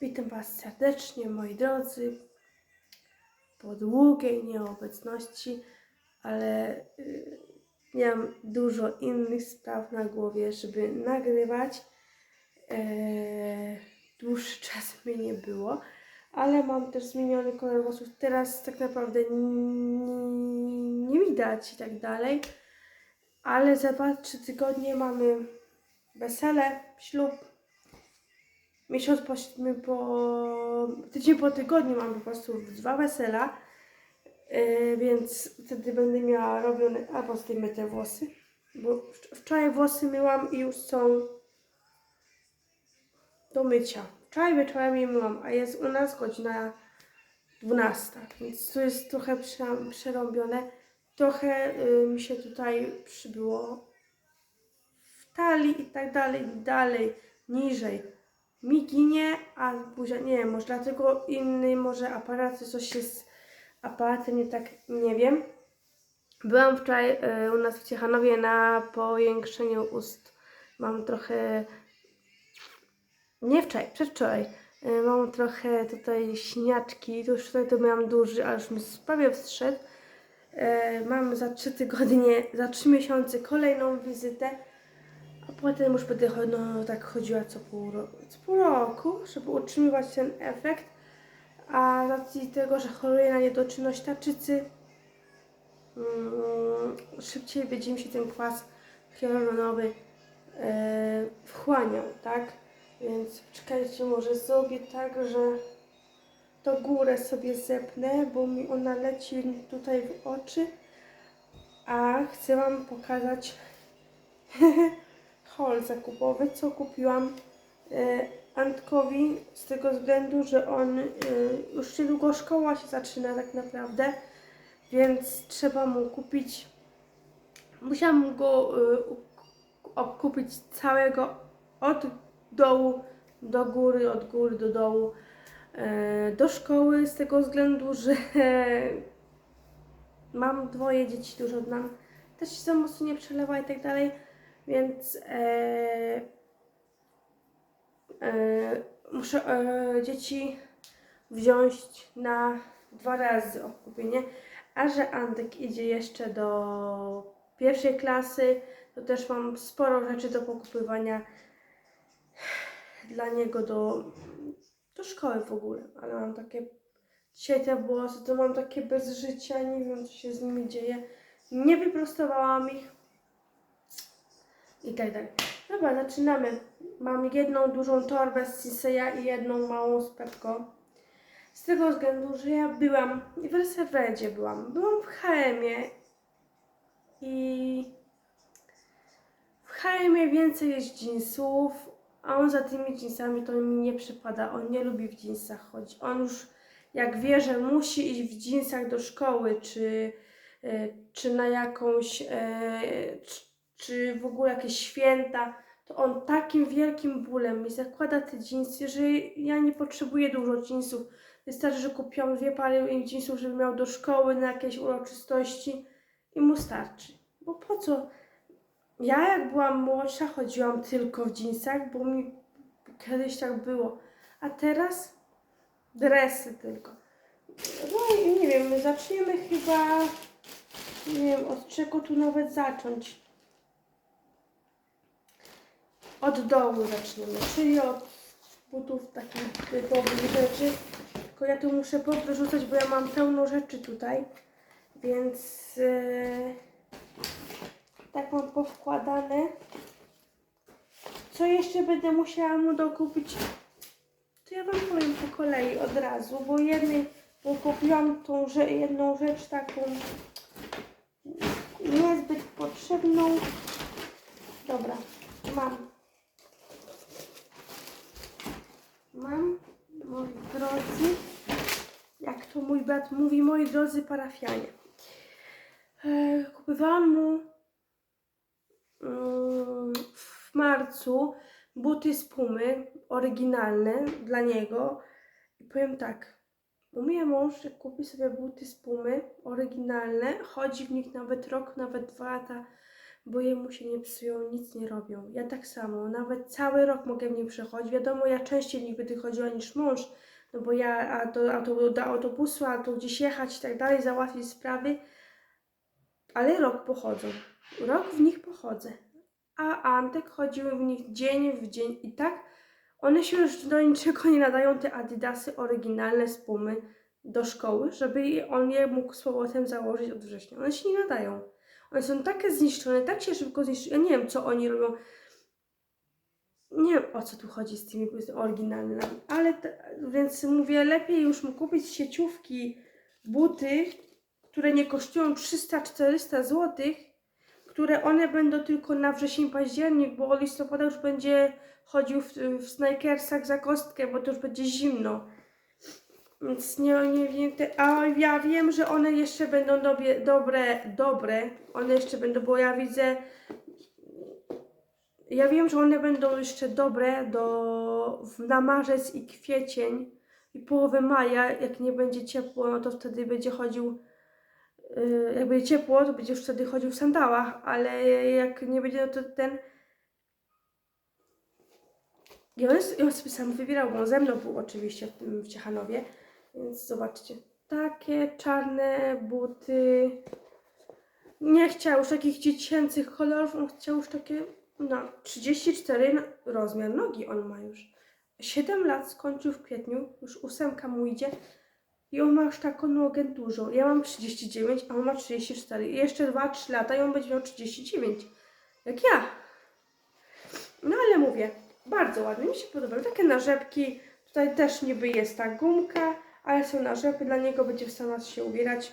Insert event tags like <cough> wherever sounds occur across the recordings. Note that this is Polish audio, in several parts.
Witam Was serdecznie, moi drodzy, po długiej nieobecności, ale y, miałam dużo innych spraw na głowie, żeby nagrywać. Eee, dłuższy <laughs> czas mnie nie było, ale mam też zmieniony kolor włosów. Teraz tak naprawdę nie widać i tak dalej, ale za 2-3 tygodnie mamy wesele, ślub, miesiąc po, po tydzień po tygodniu mam po prostu dwa wesela, yy, więc wtedy będę miała robione, albo zdejmę te włosy, bo wcz- wczoraj włosy myłam i już są do mycia. Wczoraj wieczorem je myłam, a jest u nas godzina 12, więc to jest trochę prze- przerąbione. Trochę yy, mi się tutaj przybyło w talii i tak dalej, dalej, niżej mi ginie, a buzia, nie wiem, może dlatego inny, może aparaty, coś jest aparatem, nie tak, nie wiem. Byłam wczoraj y, u nas w Ciechanowie na powiększeniu ust. Mam trochę, nie wczoraj, przedwczoraj. Y, mam trochę tutaj śniaczki, to już tutaj to miałam duży, ale już mi prawie wstrzedł. Y, mam za trzy tygodnie, za trzy miesiące kolejną wizytę. A potem już będę no, tak chodziła co pół, ro- co pół roku, żeby utrzymywać ten efekt. A z racji tego, że choruję na niedoczynność tarczycy, mm, szybciej będzie mi się ten kwas hialuronowy e, wchłaniał, tak? Więc czekajcie, może zrobię tak, że to górę sobie zepnę, bo mi ona leci tutaj w oczy. A chcę Wam pokazać <laughs> haul zakupowy, co kupiłam e, Antkowi z tego względu, że on e, już niedługo szkoła się zaczyna tak naprawdę, więc trzeba mu kupić. Musiałam go e, obkupić całego od dołu do góry, od góry do dołu do szkoły z tego względu, że <laughs> mam dwoje dzieci, dużo nam też się za mocno nie przelewa i tak dalej, więc e, e, muszę e, dzieci wziąć na dwa razy okupienie, a że Antek idzie jeszcze do pierwszej klasy, to też mam sporo rzeczy do pokupywania dla niego do, do szkoły w ogóle, ale mam takie dzisiaj te włosy, to mam takie bez życia, nie wiem co się z nimi dzieje, nie wyprostowałam ich i tak dalej. Dobra, zaczynamy. Mam jedną dużą torbę z Siseya i jedną małą z Pepko. Z tego względu, że ja byłam, w Reservedzie byłam, byłam w H&M-ie i w H&M-ie więcej jest jeansów, a on za tymi jeansami to mi nie przypada, on nie lubi w jeansach chodzić. On już jak wie, że musi iść w jeansach do szkoły, czy, e, czy na jakąś, e, czy w ogóle jakieś święta, to on takim wielkim bólem mi zakłada te jeansy, że ja nie potrzebuję dużo jeansów. Wystarczy, że kupiłam dwie pary jeansów, żeby miał do szkoły na jakieś uroczystości i mu starczy. Bo po co? Ja jak byłam młodsza chodziłam tylko w jeansach, bo mi kiedyś tak było. A teraz dresy tylko. No i nie wiem, zaczniemy chyba, nie wiem, od czego tu nawet zacząć. Od dołu zaczniemy, czyli od butów takich typowych rzeczy. Tylko ja tu muszę powyrzucać, bo ja mam pełno rzeczy tutaj, więc e, tak mam powkładane. Co jeszcze będę musiała mu dokupić? To ja wam powiem po kolei od razu, bo jednej, bo kupiłam tą że, jedną rzecz taką niezbyt potrzebną. Dobra. Mam, moi drodzy, jak to mój brat mówi, moi drodzy parafianie. E, kupowałam mu mm, w marcu buty z Pumy, oryginalne dla niego. I powiem tak, u mnie mąż kupi sobie buty z Pumy, oryginalne, chodzi w nich nawet rok, nawet dwa lata, bo jemu się nie psują, nic nie robią. Ja tak samo, nawet cały rok mogę w nim przechodzić. Wiadomo, ja częściej w nich będę chodziła niż mąż, no bo ja a do, a to do autobusu, a to gdzieś jechać i tak dalej, załatwić sprawy, ale rok pochodzą. Rok w nich pochodzę. A Antek chodził w nich dzień w dzień i tak one się już do niczego nie nadają, te adidasy oryginalne z Pumy do szkoły, żeby on je mógł z powrotem założyć od września. One się nie nadają. One są takie zniszczone, tak się szybko zniszczą. Ja nie wiem, co oni robią. Nie wiem, o co tu chodzi z tymi oryginalnymi, ale więc mówię, lepiej już mu kupić sieciówki, buty, które nie kosztują 300-400 zł, które one będą tylko na wrzesień, październik, bo od listopada już będzie chodził w, w snajkersach za kostkę, bo to już będzie zimno. Więc nie, nie wiem, te, a ja wiem, że one jeszcze będą dobie, dobre, dobre, one jeszcze będą, bo ja widzę, ja wiem, że one będą jeszcze dobre do, na marzec i kwiecień i połowę maja, jak nie będzie ciepło, no to wtedy będzie chodził, yy, jak będzie ciepło, to będzie już wtedy chodził w sandałach, ale jak nie będzie, no to ten, i on sobie sam wybierał, bo on ze mną był oczywiście w, tym, w Ciechanowie, więc zobaczcie, takie czarne buty, nie chciał już takich dziecięcych kolorów, on chciał już takie, no, 34 na- rozmiar nogi on ma już. 7 lat skończył w kwietniu, już ósemka mu idzie i on ma już taką nogę dużą. Ja mam 39, a on ma 34 i jeszcze 2-3 lata i on będzie miał 39, jak ja. No ale mówię, bardzo ładne, mi się podobają. Takie narzepki, tutaj też niby jest ta gumka, ale są narzepy, dla niego będzie w sam się ubierać.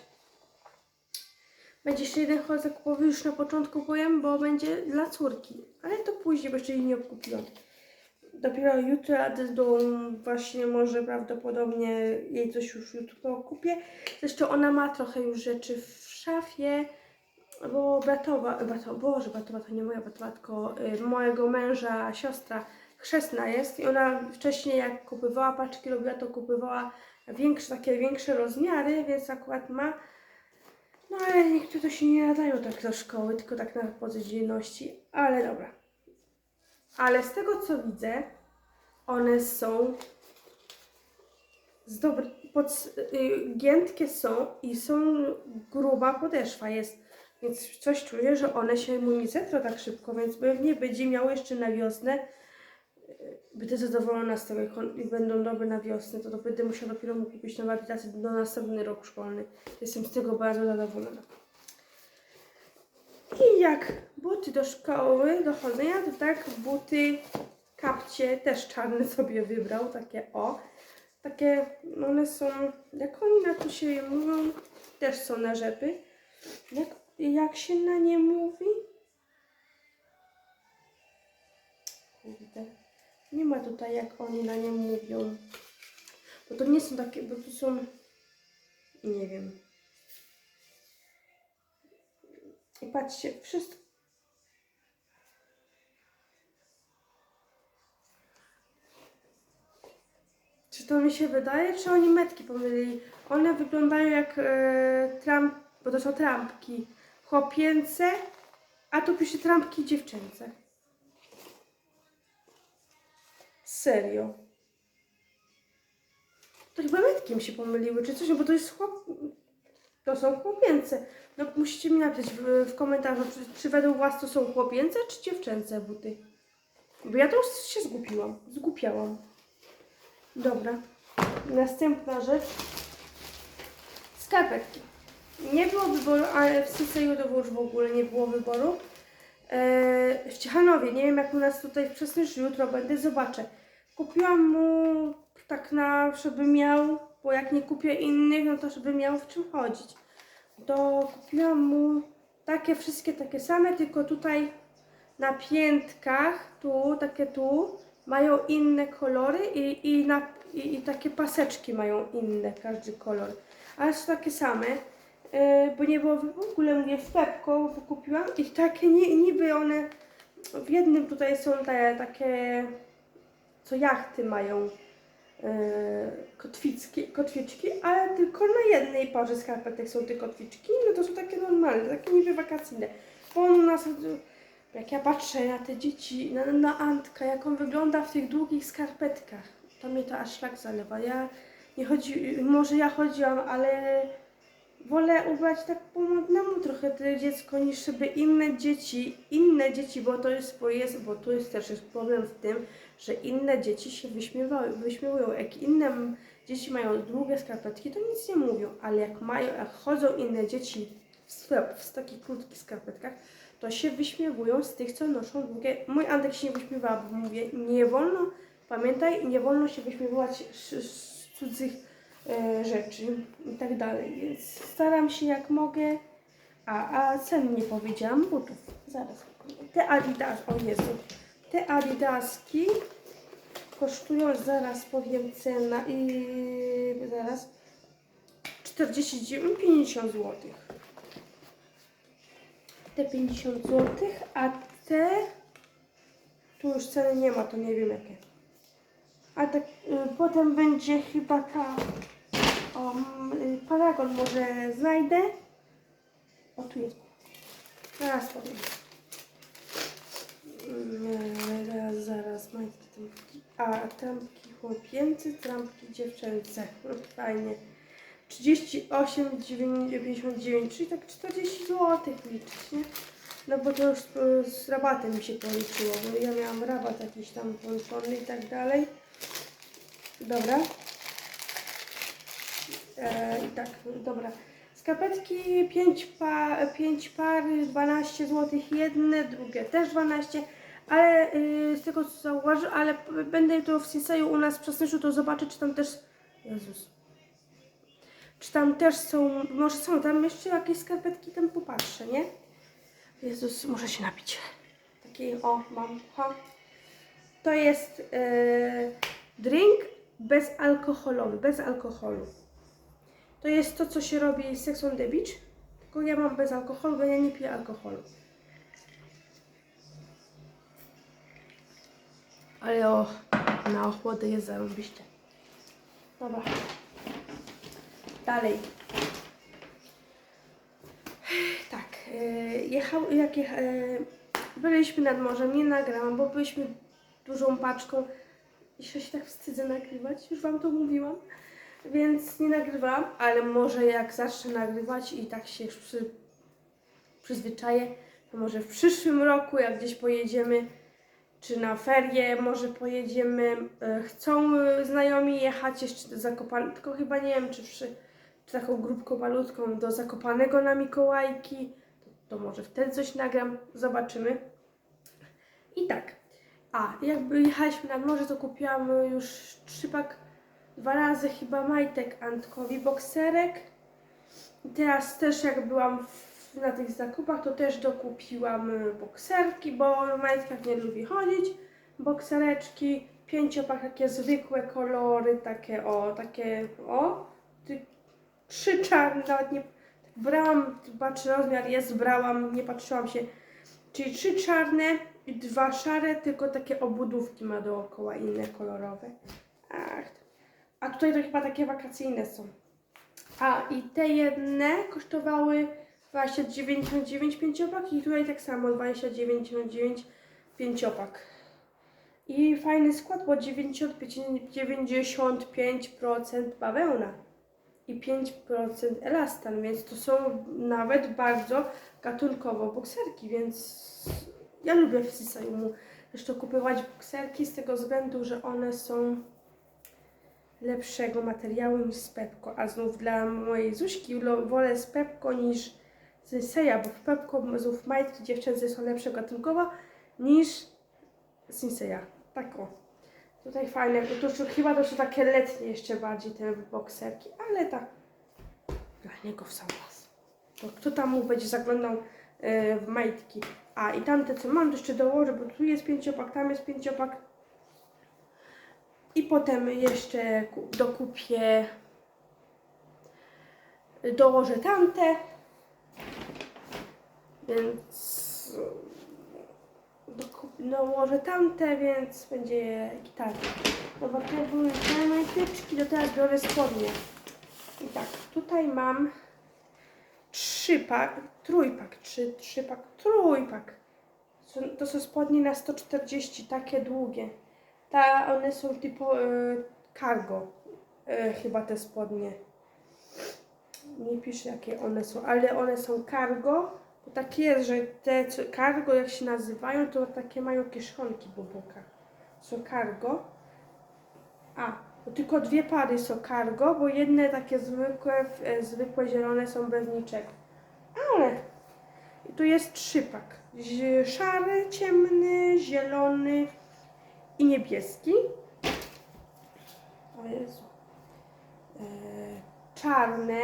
Będzie jeszcze jeden chod zakupowy już na początku powiem, bo będzie dla córki, ale to później, bo jeszcze jej nie kupiłam. Dopiero jutro do właśnie może prawdopodobnie jej coś już jutro kupię. Zresztą ona ma trochę już rzeczy w szafie, bo bratowa, brato, Boże, bratowa to nie moja bratowa, tylko y, mojego męża, siostra chrzestna jest i ona wcześniej jak kupywała paczki, robiła to kupywała większe, takie większe rozmiary, więc akurat ma. No ale niektóre się nie nadają tak do szkoły, tylko tak na codzienności, ale dobra. Ale z tego co widzę, one są z dobry, pod, y, giętkie są i są gruba podeszwa jest, więc coś czuję, że one się zetrą tak szybko, więc pewnie będzie miał jeszcze na wiosnę będę zadowolona z tego, i będą dobre na wiosnę, to, to będę musiała dopiero mu kupić nowe aplikacje na następny rok szkolny. Jestem z tego bardzo zadowolona. I jak buty do szkoły, do chodzenia, to tak buty, kapcie, też czarne <laughs> sobie wybrał, takie o. Takie, one są, jak oni na to się je mówią, też są na rzepy. Jak, jak się na nie mówi? Kurde. Nie ma tutaj jak oni na nie mówią. Bo to nie są takie, bo to są. Nie wiem. I patrzcie, wszystko. Czy to mi się wydaje, czy oni metki pomylili? One wyglądają jak e, tramp, bo to są trampki chłopięce, a tu pisze trampki dziewczęce. Serio. To chyba metkiem się pomyliły, czy coś, bo to jest chłop... To są chłopięce. No musicie mi napisać w, w komentarzu, czy, czy według was to są chłopięce, czy dziewczęce buty. Bo ja to już się zgubiłam. Zgupiałam. Dobra. Następna rzecz. Skarpetki. Nie było wyboru, ale w Syseju to już w ogóle nie było wyboru. Eee, w Ciechanowie, nie wiem jak u nas tutaj w Przesnyszy, jutro będę, zobaczę. Kupiłam mu tak na, żeby miał, bo jak nie kupię innych, no to żeby miał w czym chodzić. To kupiłam mu takie wszystkie takie same, tylko tutaj na piętkach, tu, takie tu, mają inne kolory i, i, na, i, i takie paseczki mają inne, każdy kolor. Ale są takie same, yy, bo nie było w ogóle mnie w bo kupiłam i takie ni, niby one, w jednym tutaj są te takie, co jachty mają, yy, kotwicki, kotwiczki, ale tylko na jednej parze skarpetek są te kotwiczki, no to są takie normalne, takie niby wakacyjne. bo on u nas, jak ja patrzę na te dzieci, na, na Antka, jak on wygląda w tych długich skarpetkach, to mnie to aż szlak zalewa. Ja nie chodzi, może ja chodziłam, ale wolę ubrać tak po modnemu trochę to dziecko, niż żeby inne dzieci, inne dzieci, bo to jest, bo jest, bo tu jest też jest problem w tym, że inne dzieci się wyśmiewały, wyśmiewują. Jak inne dzieci mają długie skarpetki, to nic nie mówią, ale jak mają, jak chodzą inne dzieci w, w takich krótkich skarpetkach, to się wyśmiewują z tych, co noszą długie. Mój Antek się nie bo mówię, nie wolno, pamiętaj, nie wolno się wyśmiewać z, z cudzych e, rzeczy i tak dalej, więc staram się jak mogę. A, a cen nie powiedziałam butów. Zaraz. Te Adidas, o Jezu. Te Adidaski kosztują, zaraz powiem cena i zaraz 49, 50 zł. Te 50 zł, a te tu już ceny nie ma, to nie wiem jakie. A tak y, potem będzie chyba ta o, y, Paragon może znajdę. O tu jest. Zaraz powiem. Mm, Zaraz, zaraz, majtki, trampki. A, trampki chłopięce, trampki dziewczęce. No, Fajnie. 38,99, czyli tak 40 zł liczyć, nie? No bo to już y, z rabatem mi się policzyło, bo ja miałam rabat jakiś tam włączony i tak dalej. Dobra. E, I tak, dobra. Skarpetki 5 pa, pięć par, 12 zł jedne, drugie też 12, ale y, z tego co zauważyłem, ale będę to w Sinseju u nas przesłyszał, to zobaczę czy tam też... Jezus. Czy tam też są, może są tam jeszcze jakieś skarpetki, tam popatrzę, nie? Jezus, muszę się napić. Taki, o, mam, ha. To jest e, drink bezalkoholowy, bez alkoholu. To jest to, co się robi z Sex on the Beach, tylko ja mam bez alkoholu, bo ja nie piję alkoholu. Ale o, na ochłodę jest zarobiście. Dobra. Dalej. Tak, e, jechał, jak jecha, e, byliśmy nad morzem, nie nagrałam, bo byliśmy dużą paczką. Jeszcze się tak wstydzę nagrywać, już Wam to mówiłam, więc nie nagrywam, ale może jak zacznę nagrywać i tak się już przy, przyzwyczaję, to może w przyszłym roku, jak gdzieś pojedziemy, czy na ferie, może pojedziemy, e, chcą e, znajomi jechać jeszcze do Zakopanego, tylko chyba nie wiem, czy, przy, czy taką grupką malutką do Zakopanego na Mikołajki, to, to może wtedy coś nagram, zobaczymy. I tak, a jakby jechaliśmy nad morze, to kupiłam już trzypak, dwa razy chyba majtek Antkowi, bokserek. Teraz też jak byłam w, na tych zakupach, to też dokupiłam y, bokserki, bo w majtkach nie lubi chodzić. Boksereczki, pięciopak, takie zwykłe kolory, takie o, takie o. Trzy czarne, nawet nie brałam, patrzę rozmiar jest, brałam, nie patrzyłam się. Czyli trzy czarne i dwa szare, tylko takie obudówki ma dookoła, inne kolorowe. Ach, tutaj to chyba takie wakacyjne są. A i te jedne kosztowały 29,99 pięciopak i tutaj tak samo 29,99 pięciopak. I fajny skład, bo 95, 95% bawełna i 5% elastan, więc to są nawet bardzo gatunkowo bokserki, więc ja lubię w Sisayumu zresztą kupować bokserki z tego względu, że one są lepszego materiału niż z Pepko, a znów dla mojej Zuśki wolę z Pepko niż z Seja, bo w Pepko znów majtki dziewczęce są lepsze gatunkowo niż z Sinseya. Tak o. Tutaj fajne, to już, chyba to są takie letnie jeszcze bardziej te bokserki, ale tak dla niego w sam raz. To kto tam mu będzie zaglądał e, w majtki? A i tamte co mam, to jeszcze dołożę, bo tu jest pięciopak, tam jest pięciopak. I potem jeszcze ku- dokupię, dołożę tamte. Więc dołożę tamte, więc będzie gitara. Dobra, to były te majteczki, to teraz biorę spodnie. I tak, tutaj mam trzy trzypak, trójpak, trzy, trzypak, trójpak. To są spodnie na 140, takie długie. Ta, one są typu y, cargo, y, chyba te spodnie. Nie piszę jakie one są, ale one są cargo. Bo tak jest, że te co- cargo jak się nazywają, to takie mają kieszonki po bokach. Są cargo. A, tylko dwie pary są cargo, bo jedne takie zwykłe, e, zwykłe zielone są bez niczego. Ale i tu jest trzypak. Szary, ciemny, zielony i niebieski. O Jezu. E, czarne.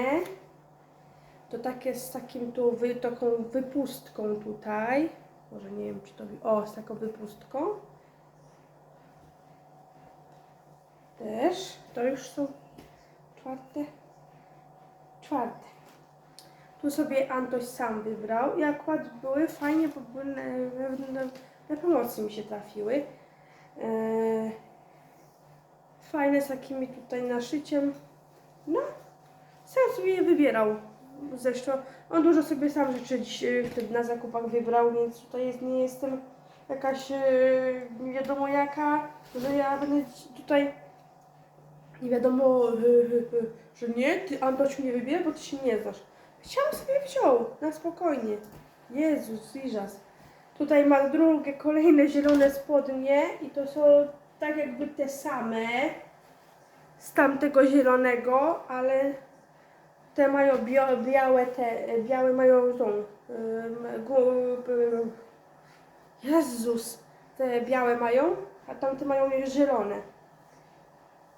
To takie z takim tu, wy, taką wypustką tutaj. Może nie wiem, czy to... O, z taką wypustką. Też. To już są czwarte. Czwarte. Tu sobie Antoś sam wybrał i akurat były fajnie, bo były na, na, na pomocy mi się trafiły. Eee, fajne z takimi tutaj naszyciem. No, sam sobie je wybierał. Zresztą on dużo sobie sam rzeczy e, wtedy na zakupach wybrał, więc tutaj jest, nie jestem jakaś e, nie wiadomo jaka, że ja będę tutaj nie wiadomo, e, e, e, że nie, ty Antosiu nie wybierz, bo ty się nie znasz. Chciałam sobie wziął, na spokojnie. Jezus, Iżas. Tutaj ma drugie, kolejne zielone spodnie i to są tak jakby te same z tamtego zielonego, ale te mają bio, białe, te białe mają tą Jezus, te białe mają, a tamte mają zielone.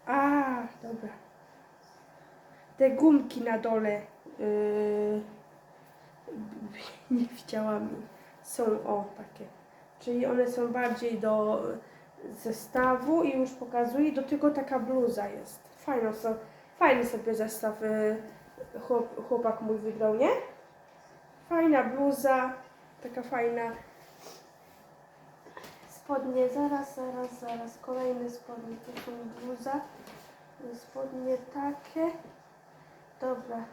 A, dobra. Te gumki na dole yy, <laughs> nie widziałam. Są o takie. Czyli one są bardziej do zestawu i już pokazuję. Do tego taka bluza jest. Fajno są, fajny sobie zestaw yy, chłop, chłopak mój wybrał, nie? Fajna bluza, taka fajna. Spodnie, zaraz, zaraz, zaraz. Kolejne spodnie, to są bluza. Spodnie takie. Dobra.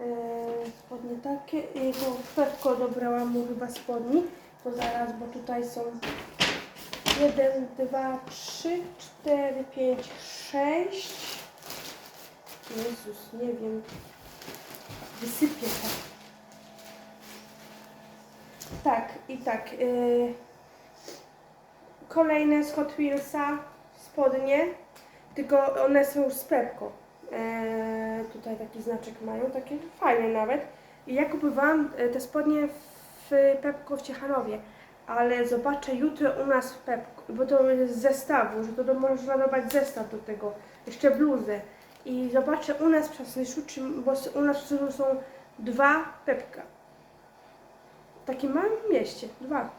Eee, spodnie takie. I tu Pepko dobrałam mu chyba spodni. To zaraz, bo tutaj są 1, 2, 3, 4, 5, 6. Jezus, nie wiem. Wysypię tak. Tak, i tak. Yy, kolejne z Hot Wheelsa spodnie, tylko one są z Pepko. Eee, tutaj taki znaczek mają, takie fajne nawet. I ja kupowałam e, te spodnie w Pepko w Ciechanowie, ale zobaczę jutro u nas w Pepko, bo to jest z zestawu, że to można dodać zestaw do tego, jeszcze bluzę. I zobaczę u nas w Przasnyszu, czy, bo u nas w są dwa Pepka. W takim małym mieście, dwa.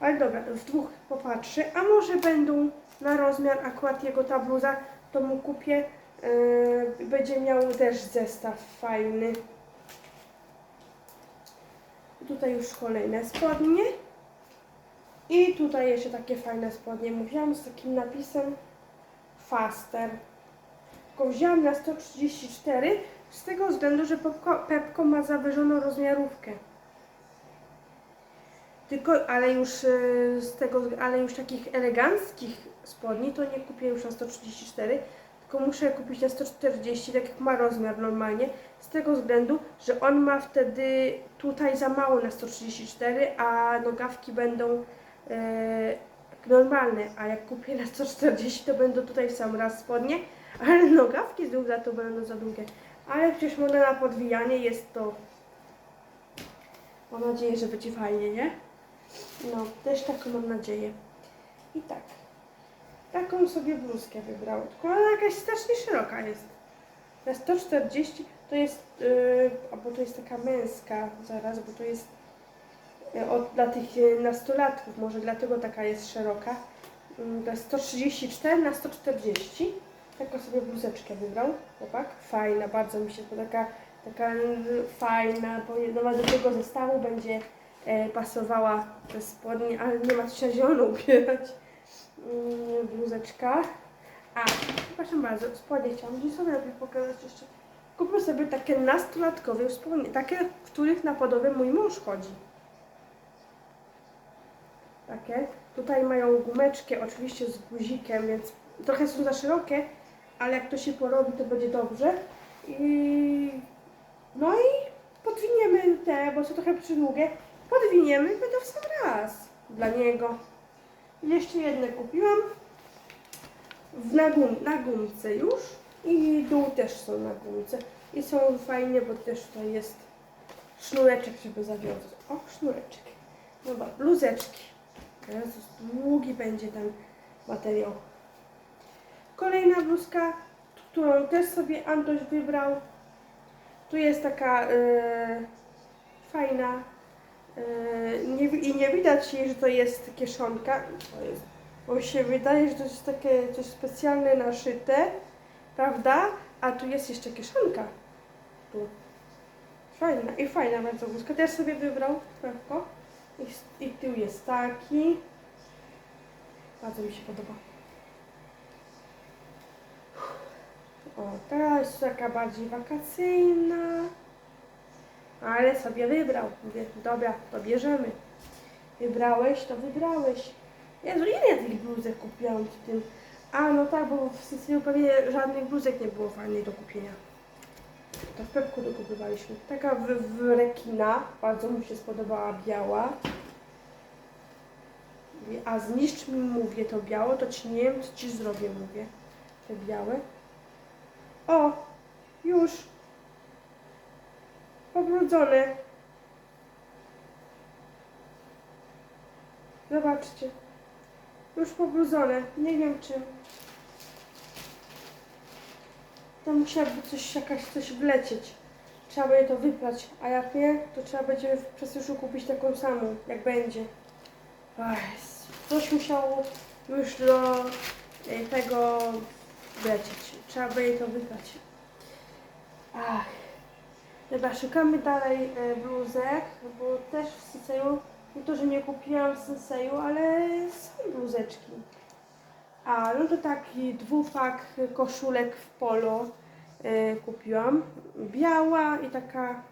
Ale dobra, w dwóch popatrzę, a może będą na rozmiar akurat jego ta bluza, to mu kupię. Yy, będzie miał też zestaw fajny. Tutaj już kolejne spodnie. I tutaj jeszcze takie fajne spodnie. Mówiłam z takim napisem Faster. Tylko wzięłam na 134 z tego względu, że Pepko, Pepko ma zawyżoną rozmiarówkę. Tylko, ale już y, z tego, ale już takich eleganckich spodni to nie kupię już na 134, tylko muszę kupić na 140, tak jak ma rozmiar normalnie, z tego względu, że on ma wtedy tutaj za mało na 134, a nogawki będą e, normalne, a jak kupię na 140, to będą tutaj w sam raz spodnie, ale nogawki z dół za to będą za długie. Ale przecież można na podwijanie jest to. Mam nadzieję, że będzie fajnie, nie? No, też taką mam nadzieję. I tak. Taką sobie bluzkę wybrałam. Tylko ona jakaś strasznie szeroka jest. Na 140 to jest, yy, albo to jest taka męska zaraz, bo to jest yy, od, dla tych yy, nastolatków, może dlatego taka jest szeroka. Yy, to jest 134 na 140. Taką sobie bluzeczkę wybrał, chłopak. Fajna, bardzo mi się to taka, taka yy, fajna, bo do tego zestawu będzie e, pasowała te spodnie, ale nie ma co się zielono <laughs> ubierać. Mm, bluzeczka. A, przepraszam bardzo, spodnie chciałam gdzieś sobie pokazać jeszcze. Kupił sobie takie nastolatkowe takie, w których na podobę mój mąż chodzi. Takie. Tutaj mają gumeczki, oczywiście z guzikiem, więc trochę są za szerokie, ale jak to się porobi, to będzie dobrze. I no i podwiniemy te, bo są trochę przydługie. Podwiniemy będą w sam raz dla niego. Jeszcze jedne kupiłam w, na, gum, na gumce już i dół też są na gumce. I są fajnie, bo też tutaj jest sznureczek, żeby zawiązać. O, sznureczek. Dobra, bluzeczki. Jezus, długi będzie ten materiał. Kolejna bluzka, którą też sobie Antoś wybrał. Tu jest taka e, fajna nie, wi- i nie widać jej, że to jest kieszonka. Bo się wydaje, że to jest takie coś specjalne naszyte, prawda? A tu jest jeszcze kieszonka. Tu. Fajna i fajna bardzo bluzka. Też sobie wybrał prawko. I, I tył jest taki. Bardzo mi się podoba. O, jest taka bardziej wakacyjna. Ale sobie wybrał. Mówię, dobra, to bierzemy. Wybrałeś, to wybrałeś. Jezu, ile tych bluzek kupiłam w tym? A, no tak, bo w Sycylii pewnie żadnych bluzek nie było fajnych do kupienia. To w Pepku dokupywaliśmy. Taka w, w rekina, bardzo mi się spodobała biała. A zniszcz mi, mówię, to biało, to ci nie wiem, co ci zrobię, mówię. Te białe. O, już. Pobrudzone. Zobaczcie. Już pobrudzone. Nie wiem czym. To musiałaby coś, jakaś coś wlecieć. Trzeba będzie to wyprać, a jak nie, to trzeba będzie w przesyszu kupić taką samą, jak będzie. Ach, coś musiało już do e, tego wlecieć. Trzeba będzie to wyprać. Ach. Dobra, szukamy dalej e, bluzek, bo też w Senseju, nie to, że nie kupiłam w Senseju, ale są bluzeczki. A, no to taki dwufak koszulek w polo e, kupiłam. Biała i taka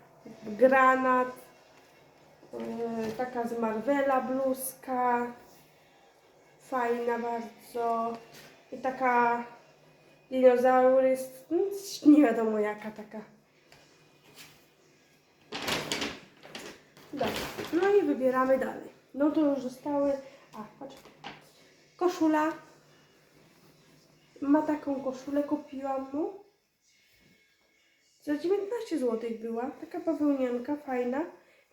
granat, e, taka z Marvela bluzka, fajna bardzo. I taka dinozaurys, no, nie wiadomo jaka taka. Dobra, no i wybieramy dalej. No to już zostały, a patrz, koszula. Ma taką koszulę, kupiłam mu. Za 19 zł była, taka bawełnianka, fajna.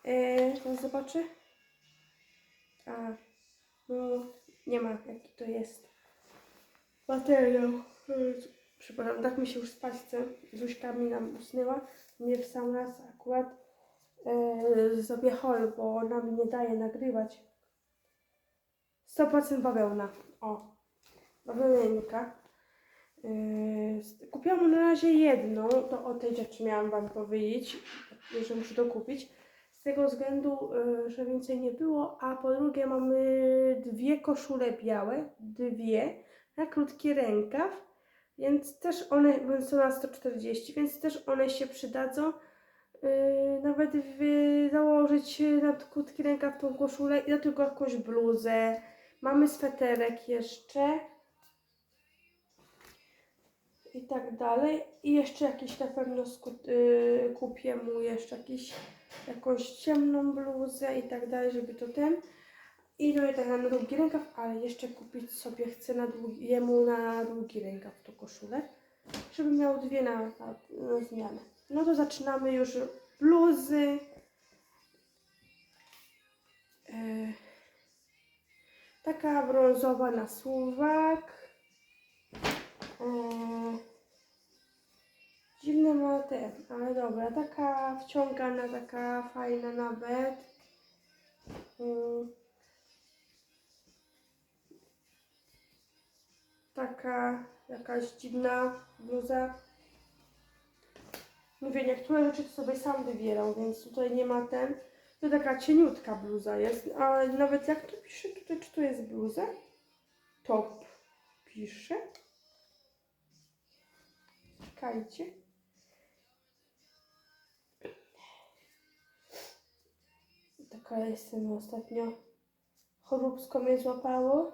Eee, zobaczę. A, no nie ma, jaki to jest. Materiał. Eee, Przepraszam, tak mi się już spać chce. Zuśka mi nam usnęła. Mnie w sam raz akurat e, zrobię hol, bo ona mi nie daje nagrywać. 100% bawełna. O, bawełnienka. E, kupiłam na razie jedną, to o tej rzeczy miałam Wam powiedzieć, że muszę to kupić. Z tego względu, e, że więcej nie było, a po drugie mamy dwie koszule białe, dwie, na krótki rękaw, więc też one, bo są na 140, więc też one się przydadzą. Yy, nawet w, założyć na krótki rękaw tą koszulę i do tego jakąś bluzę. Mamy sweterek jeszcze. I tak dalej. I jeszcze jakiś na pewno yy, kupię mu jeszcze jakiś, jakąś ciemną bluzę i tak dalej, żeby to ten. I to tak na długi rękaw, ale jeszcze kupić sobie chcę na jemu na długi rękaw tą koszulę, żeby miał dwie na, na, na zmianę. No to zaczynamy już bluzy. E, taka brązowa na suwak. E, dziwne ma te, ale dobra, taka wciągana, taka fajna nawet. Taka jakaś dziwna bluza. Mówię, niektóre rzeczy to sobie sam wybieram, więc tutaj nie ma ten. To taka cieniutka bluza jest, ale nawet jak tu pisze tutaj, czy to jest bluza? Top pisze. Czekajcie. Taka jestem ostatnio. Choróbsko mnie złapało.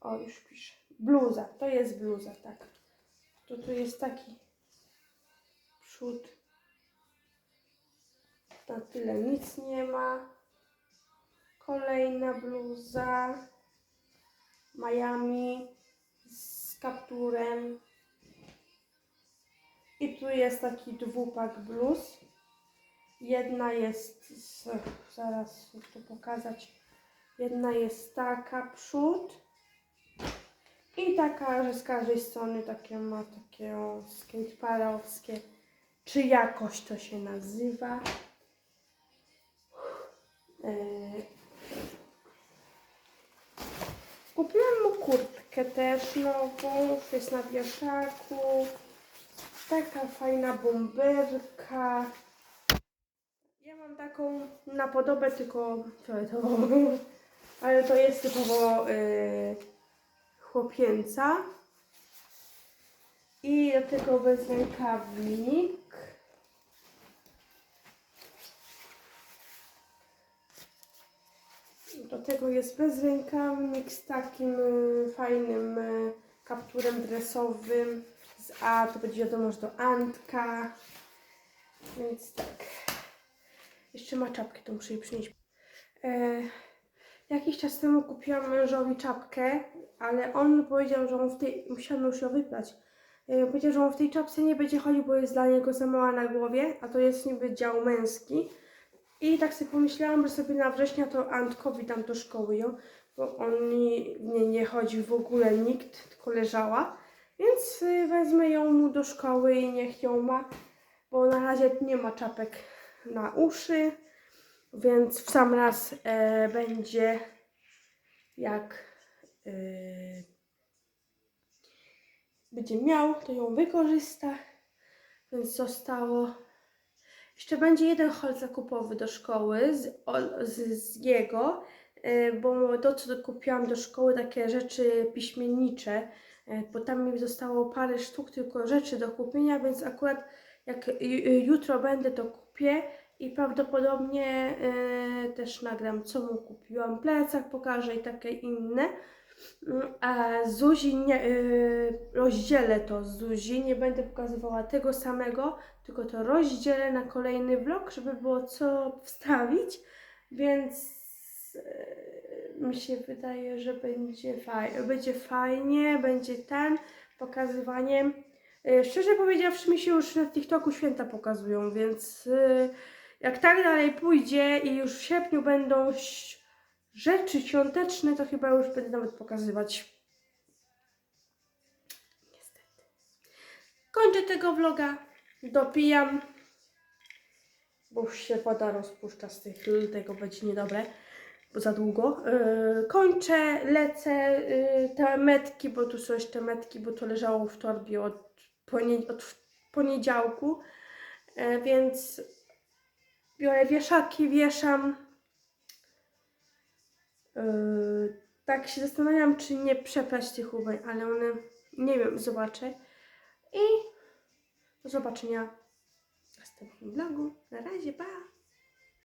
O, już pisze. Bluza, to jest bluza, tak. To tu jest taki przód. Na tyle nic nie ma. Kolejna bluza. Miami z kapturem. I tu jest taki dwupak bluz. Jedna jest, zaraz chcę pokazać. Jedna jest taka przód. I taka, że z każdej strony takie ma takie skateparowskie. Czy jakoś to się nazywa. Yy. Kupiłam mu kurtkę też nową, jest na wieszaku. Taka fajna bomberka. Ja mam taką na podobę, tylko fioletową. <laughs> Ale to jest typowo yy, chłopięca. I do tego bezrękawnik. Do tego jest bezrękawnik z takim y, fajnym y, kapturem dresowym. Z A to będzie wiadomo, że do Antka. Więc tak. Jeszcze ma czapkę, to muszę jej przynieść. E, jakiś czas temu kupiłam mężowi czapkę, ale on powiedział, że on w tej. Musiałam już ją wyprać. E, powiedział, że on w tej czapce nie będzie chodził, bo jest dla niego za mała na głowie, a to jest niby dział męski. I tak sobie pomyślałam, że sobie na września to Antkowi dam do szkoły ją, bo on nie, nie, nie chodzi w ogóle nikt, tylko leżała. Więc y, wezmę ją mu do szkoły i niech ją ma, bo na razie nie ma czapek na uszy, więc w sam raz e, będzie jak e, będzie miał, to ją wykorzysta. Więc zostało jeszcze będzie jeden hol zakupowy do szkoły z, z, z jego, e, bo to, co kupiłam do szkoły, takie rzeczy piśmiennicze, e, bo tam mi zostało parę sztuk tylko rzeczy do kupienia, więc akurat jak ju- jutro będę, to kupię i prawdopodobnie e, też nagram, co mu kupiłam. Plecak pokażę i takie inne. Mm, A Zuzi nie, y, rozdzielę to z Zuzi, nie będę pokazywała tego samego, tylko to rozdzielę na kolejny vlog, żeby było co wstawić, więc y, mi się wydaje, że będzie, faj, będzie fajnie, będzie ten, pokazywanie. Y, Szczerze powiedziawszy, mi się już na TikToku święta pokazują, więc jak tak dalej pójdzie i już w sierpniu będą rzeczy świąteczne, to chyba już będę nawet pokazywać. Niestety. Kończę tego vloga. Dopijam. Bo już się woda rozpuszcza z tych tego będzie niedobre, bo za długo. Yy, kończę, lecę yy, te metki, bo tu są jeszcze metki, bo to leżało w torbie od, od poniedziałku. Yy, więc biorę wieszaki, wieszam. Yy, tak się zastanawiam, czy nie przepaść tych ubrań, ale one, nie wiem, zobaczę. I do zobaczenia w następnym vlogu. Na razie, pa!